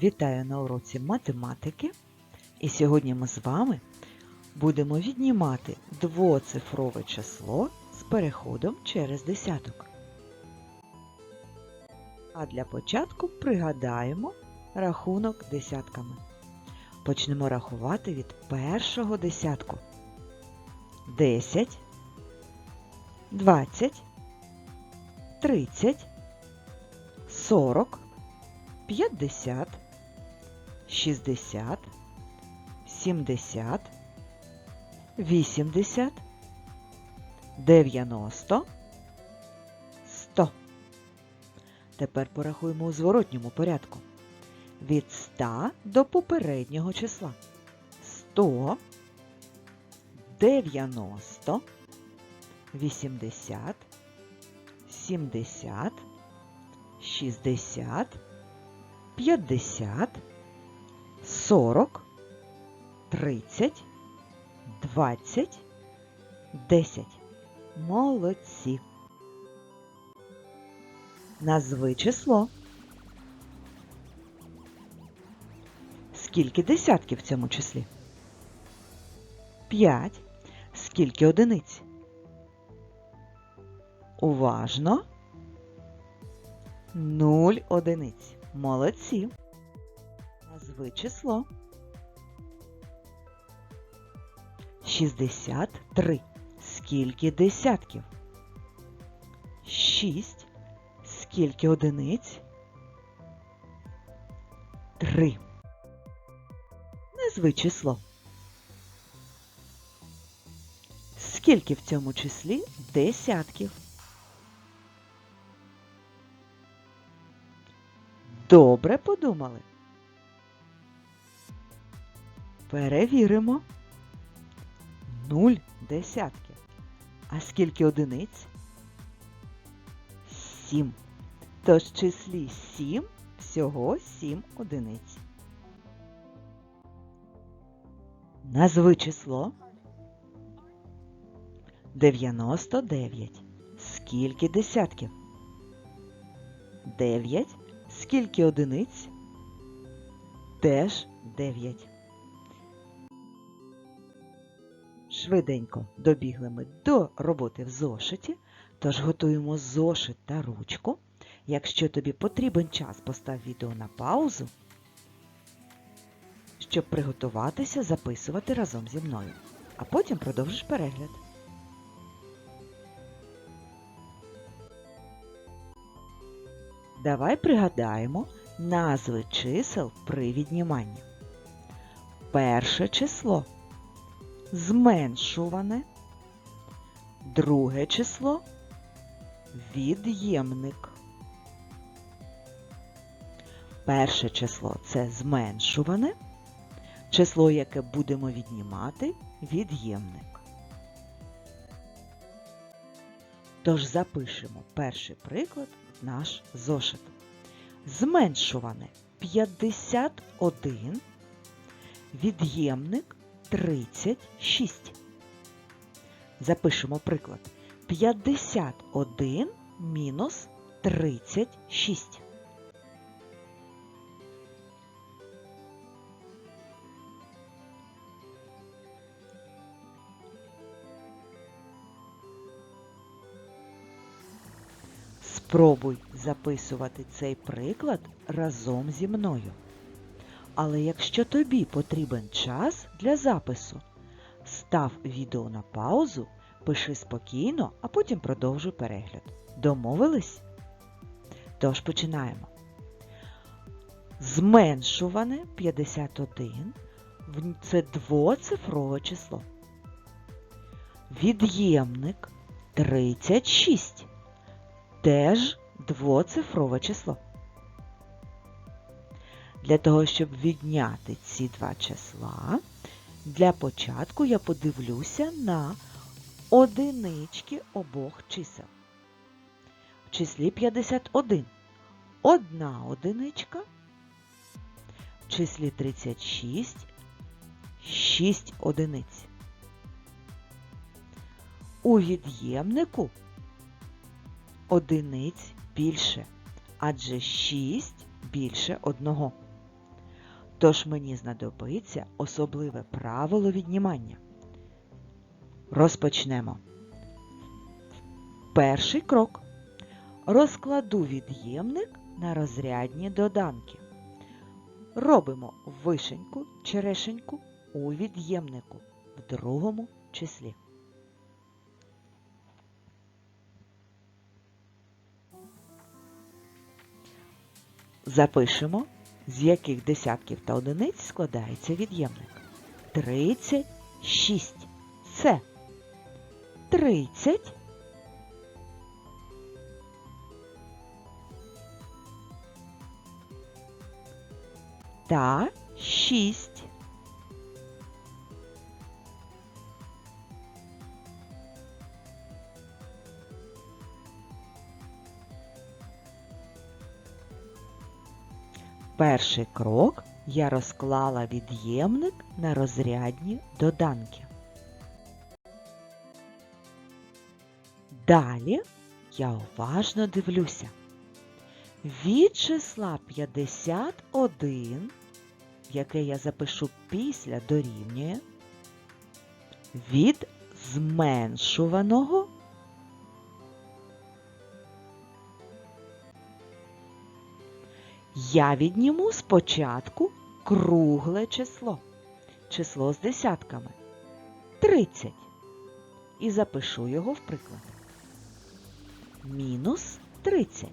Вітаю на уроці математики. І сьогодні ми з вами будемо віднімати двоцифрове число з переходом через десяток. А для початку пригадаємо рахунок десятками. Почнемо рахувати від першого десятку. 10, 20, 30, 40, 50, 60, 70, 80, 90, 100. Тепер порахуємо у зворотньому порядку. Від 100 до попереднього числа. 100, 90, 80, 70, 60, 50, 40, 30, 20, 10. Молодці. Назви число. Скільки десятків в цьому числі? 5. Скільки одиниць? Уважно. Нуль одиниць. Молодці. Назви число. 63. Скільки десятків? 6. Скільки одиниць? 3. Назви число. Скільки в цьому числі десятків? Добре подумали. Перевіримо. Нуль десятків. А скільки одиниць? Сім. Тож в числі сім всього сім одиниць. Назви число. 99. Скільки десятків? 9. Скільки одиниць? Теж 9. Швиденько добігли ми до роботи в зошиті, тож готуємо зошит та ручку. Якщо тобі потрібен час, постав відео на паузу, щоб приготуватися записувати разом зі мною. А потім продовжиш перегляд. Давай пригадаємо назви чисел при відніманні. Перше число зменшуване, друге число від'ємник. Перше число це зменшуване, число, яке будемо віднімати, від'ємник. Тож запишемо перший приклад в наш зошит. Зменшуване 51, від'ємник 36. Запишемо приклад. 51 мінус 36. Спробуй записувати цей приклад разом зі мною. Але якщо тобі потрібен час для запису, став відео на паузу, пиши спокійно, а потім продовжуй перегляд. Домовились? Тож починаємо. Зменшуване 51 це двоцифрове число. Від'ємник 36 теж двоцифрове число. Для того, щоб відняти ці два числа, для початку я подивлюся на одинички обох чисел. В числі 51 одна одиничка, в числі 36 6 одиниць. У від'ємнику одиниць більше, адже 6 більше одного. Тож мені знадобиться особливе правило віднімання. Розпочнемо. Перший крок. Розкладу від'ємник на розрядні доданки. Робимо вишеньку, черешеньку у від'ємнику в другому числі. Запишемо, з яких десятків та одиниць складається від'ємник. 36. Це 30 та 6. Перший крок я розклала від'ємник на розрядні доданки. Далі я уважно дивлюся. Від числа 51, яке я запишу після дорівнює, від зменшуваного я відніму спочатку кругле число, число з десятками 30 і запишу його в приклад. Мінус 30.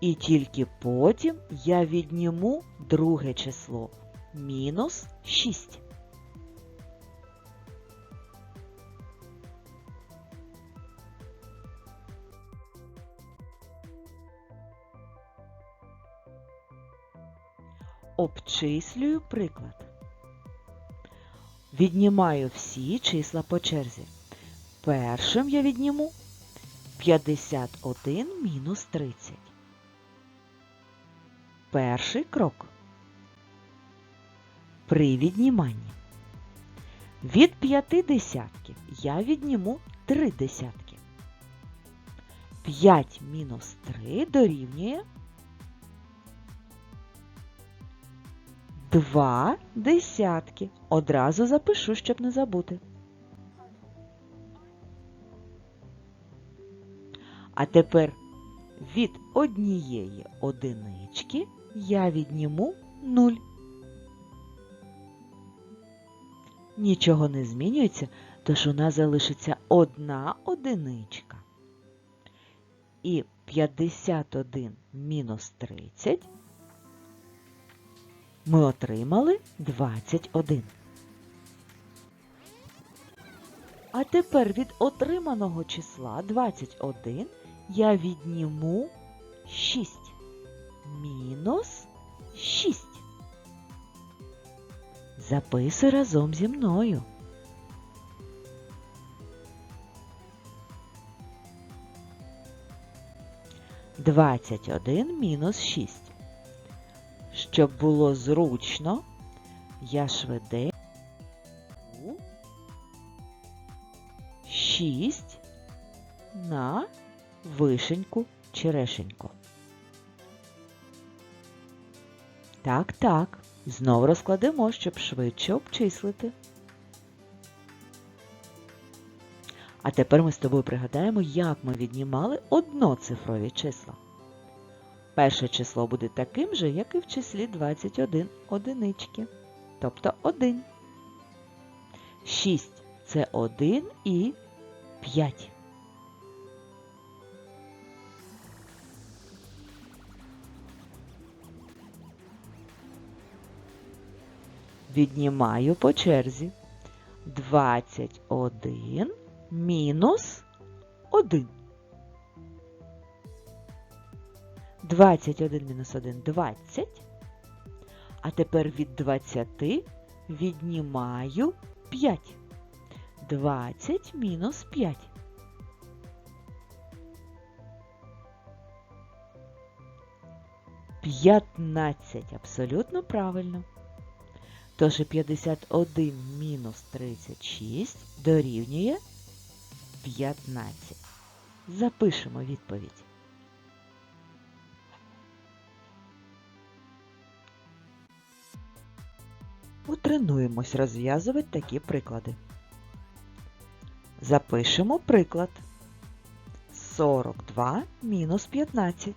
І тільки потім я відніму друге число мінус 6. Обчислюю приклад. Віднімаю всі числа по черзі. Першим я відніму 51 мінус 30. Перший крок. При відніманні. Від п'яти десятків я відніму три десятки. 5 мінус 3 дорівнює 2 десятки. Одразу запишу, щоб не забути. А тепер від однієї одинички я відніму 0. Нічого не змінюється, тож у нас залишиться одна одиничка. І 51 мінус 30 ми отримали 21. А тепер від отриманого числа 21 я відніму 6. Мінус 6. Записуй разом зі мною. Двадцять один мінус шість. Щоб було зручно, я швиденько 6 на вишеньку черешеньку. Так, так. Знову розкладемо, щоб швидше обчислити. А тепер ми з тобою пригадаємо, як ми віднімали одноцифрові числа. Перше число буде таким же, як і в числі 21 одинички, тобто 1. 6 це 1 і 5. Віднімаю по черзі 21 мінус 1. 21 мінус 1 – 20. А тепер від 20 віднімаю 5. 20 мінус 5. П'ятнадцять. Абсолютно правильно. Тож 51 мінус мінус 36 дорівнює 15. Запишемо відповідь. Потренуємось розв'язувати такі приклади. Запишемо приклад. 42 мінус 15.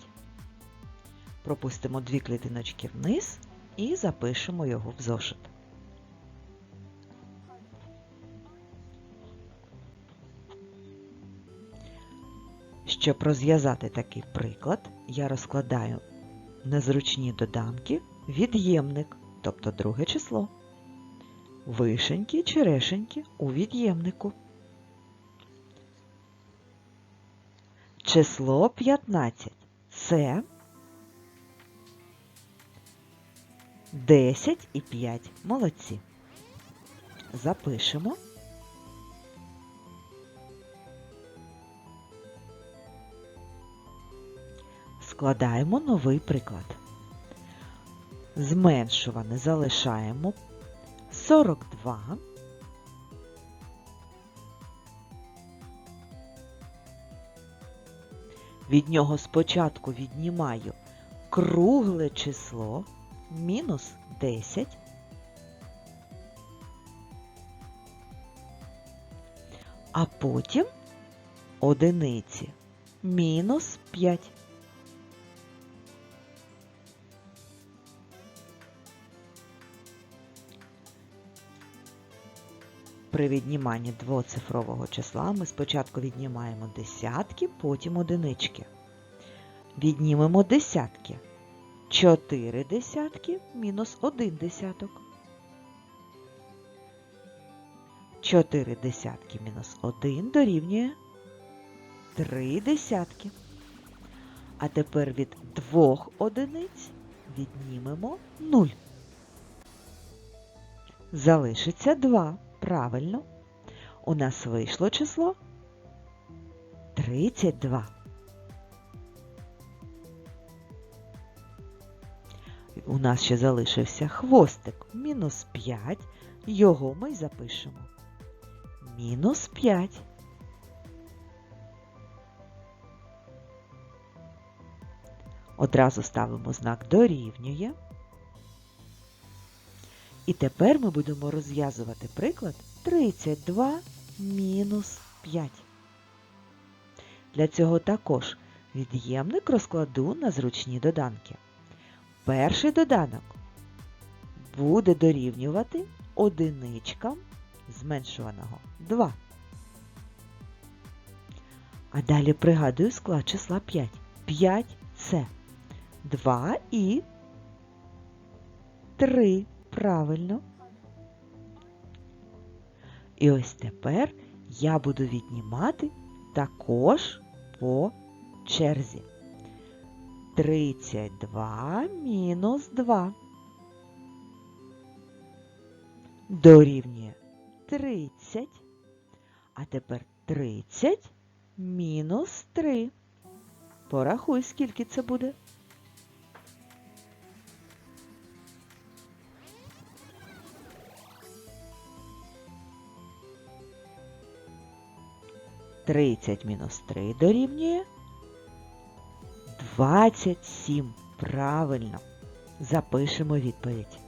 Пропустимо дві клітиночки вниз і запишемо його в зошит. Щоб розв'язати такий приклад, я розкладаю незручні доданки від'ємник, тобто друге число. Вишеньки, черешеньки у від'ємнику. Число 15 це 10 і 5. Молодці. Запишемо. Складаємо новий приклад. Зменшуване залишаємо 42. Від нього спочатку віднімаю кругле число мінус 10. А потім одиниці мінус 5. При відніманні двоцифрового числа ми спочатку віднімаємо десятки, потім одинички. Віднімемо десятки. 4 десятки мінус 1 десяток. 4 десятки мінус 1 дорівнює 3 десятки. А тепер від двох одиниць віднімемо 0. Залишиться 2. Правильно. У нас вийшло число 32. У нас ще залишився хвостик мінус 5. Його ми й запишемо. Мінус 5. Одразу ставимо знак дорівнює. І тепер ми будемо розв'язувати приклад 32 мінус 5. Для цього також від'ємник розкладу на зручні доданки. Перший доданок буде дорівнювати одиничкам зменшуваного 2. А далі пригадую склад числа 5. 5 це 2 і 3. Правильно. І ось тепер я буду віднімати також по черзі. 32 мінус 2. Дорівнює 30. А тепер 30 мінус 3. Порахуй, скільки це буде. Тридцять мінус три дорівнює 27. Правильно. Запишемо відповідь.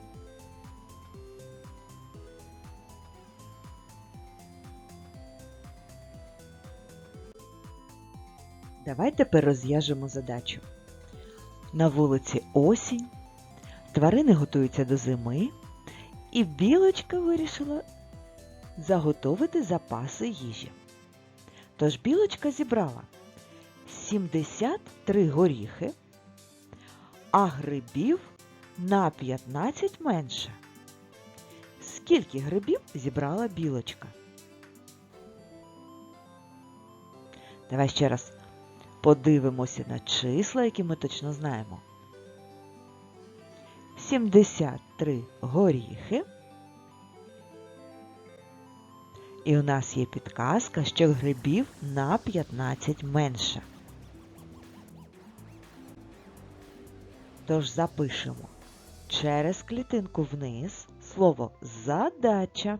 Давай тепер розв'яжемо задачу. На вулиці осінь, тварини готуються до зими, і білочка вирішила заготовити запаси їжі. Тож білочка зібрала 73 горіхи, а грибів на 15 менше. Скільки грибів зібрала білочка? Давай ще раз подивимося на числа, які ми точно знаємо. 73 горіхи. І у нас є підказка, що грибів на 15 менше. Тож запишемо через клітинку вниз слово задача.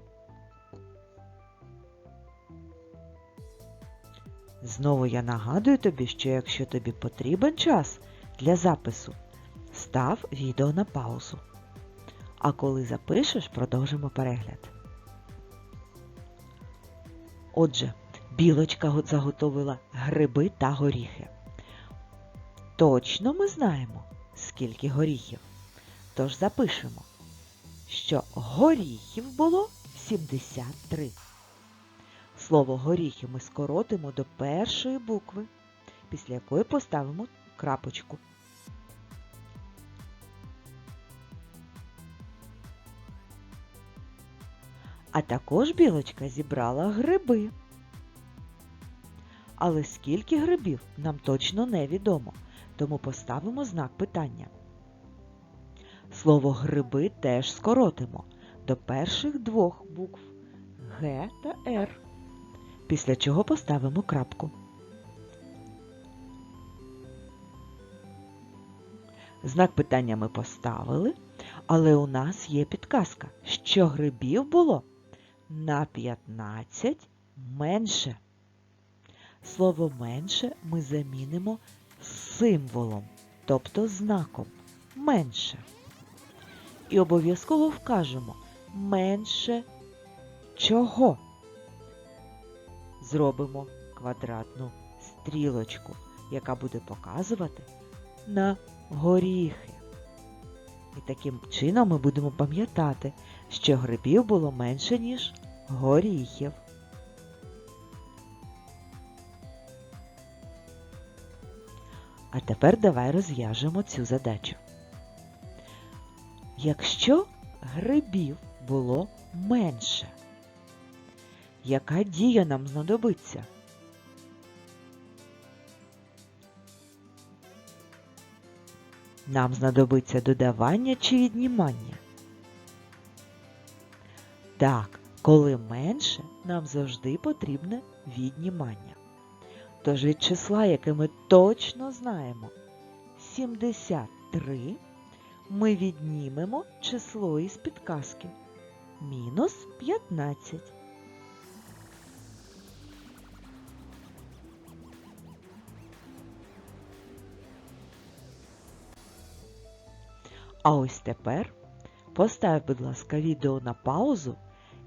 Знову я нагадую тобі, що якщо тобі потрібен час для запису, став відео на паузу. А коли запишеш, продовжимо перегляд. Отже, білочка заготовила гриби та горіхи. Точно ми знаємо, скільки горіхів. Тож запишемо, що горіхів було 73. Слово горіхи ми скоротимо до першої букви, після якої поставимо крапочку. А також білочка зібрала гриби. Але скільки грибів нам точно невідомо, тому поставимо знак питання. Слово гриби теж скоротимо до перших двох букв Г та Р, після чого поставимо крапку. Знак питання ми поставили, але у нас є підказка, що грибів було на 15 менше. Слово менше ми замінимо символом, тобто знаком менше. І обов'язково вкажемо менше чого. Зробимо квадратну стрілочку, яка буде показувати на горіхи. І таким чином ми будемо пам'ятати, що грибів було менше, ніж горіхів. А тепер давай розв'яжемо цю задачу. Якщо грибів було менше, яка дія нам знадобиться? Нам знадобиться додавання чи віднімання? Так, коли менше, нам завжди потрібне віднімання. Тож від числа, яке ми точно знаємо, 73, ми віднімемо число із підказки мінус 15. А ось тепер постав, будь ласка, відео на паузу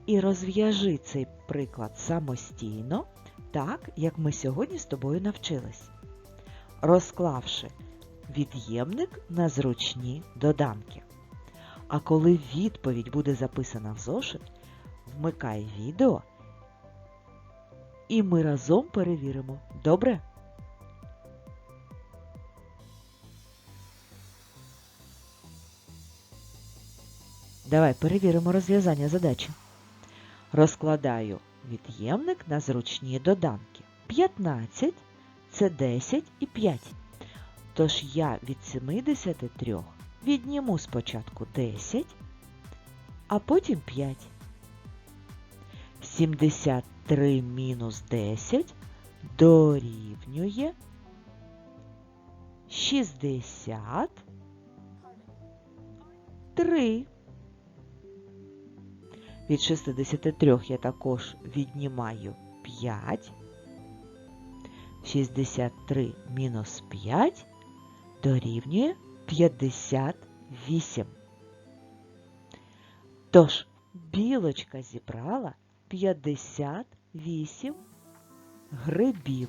і розв'яжи цей приклад самостійно, так, як ми сьогодні з тобою навчились, розклавши від'ємник на зручні доданки. А коли відповідь буде записана в зошит, вмикай відео і ми разом перевіримо. Добре? Давай перевіримо розв'язання задачі. Розкладаю від'ємник на зручні доданки. 15 це 10 і 5. Тож я від 73 відніму спочатку 10, а потім 5. 73 мінус 10 дорівнює 63. Від 63 я також віднімаю 5. 63 мінус 5 дорівнює 58. Тож, білочка зібрала 58 грибів.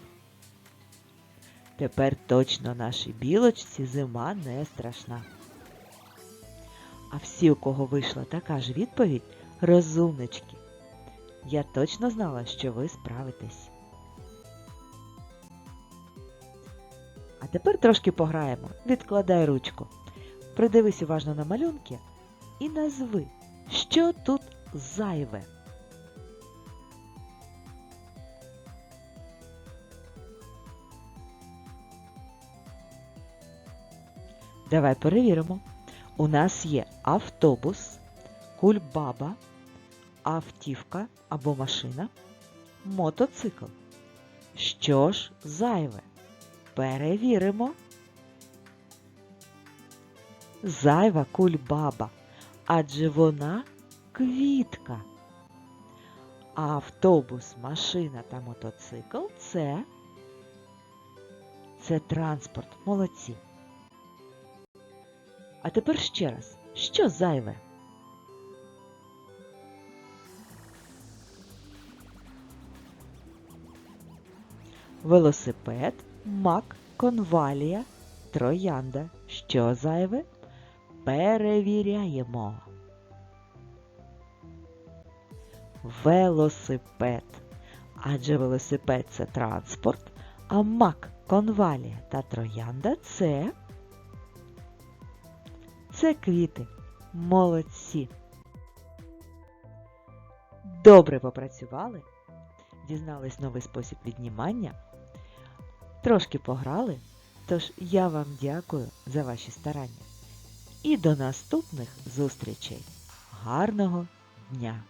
Тепер точно нашій білочці зима не страшна. А всі, у кого вийшла така ж відповідь, розумнички. Я точно знала, що ви справитесь. А тепер трошки пограємо. Відкладай ручку. Придивись уважно на малюнки і назви, що тут зайве. Давай перевіримо. У нас є автобус, кульбаба, автівка або машина, мотоцикл. Що ж зайве? Перевіримо. Зайва кульбаба, адже вона квітка. А автобус, машина та мотоцикл це це транспорт. Молодці. А тепер ще раз. Що зайве? Велосипед, мак, конвалія, троянда. Що зайве? Перевіряємо. Велосипед. Адже велосипед це транспорт, а мак, конвалія та троянда це. Це квіти. Молодці. Добре попрацювали, дізнались новий спосіб віднімання, трошки пограли, тож я вам дякую за ваші старання. І до наступних зустрічей. Гарного дня!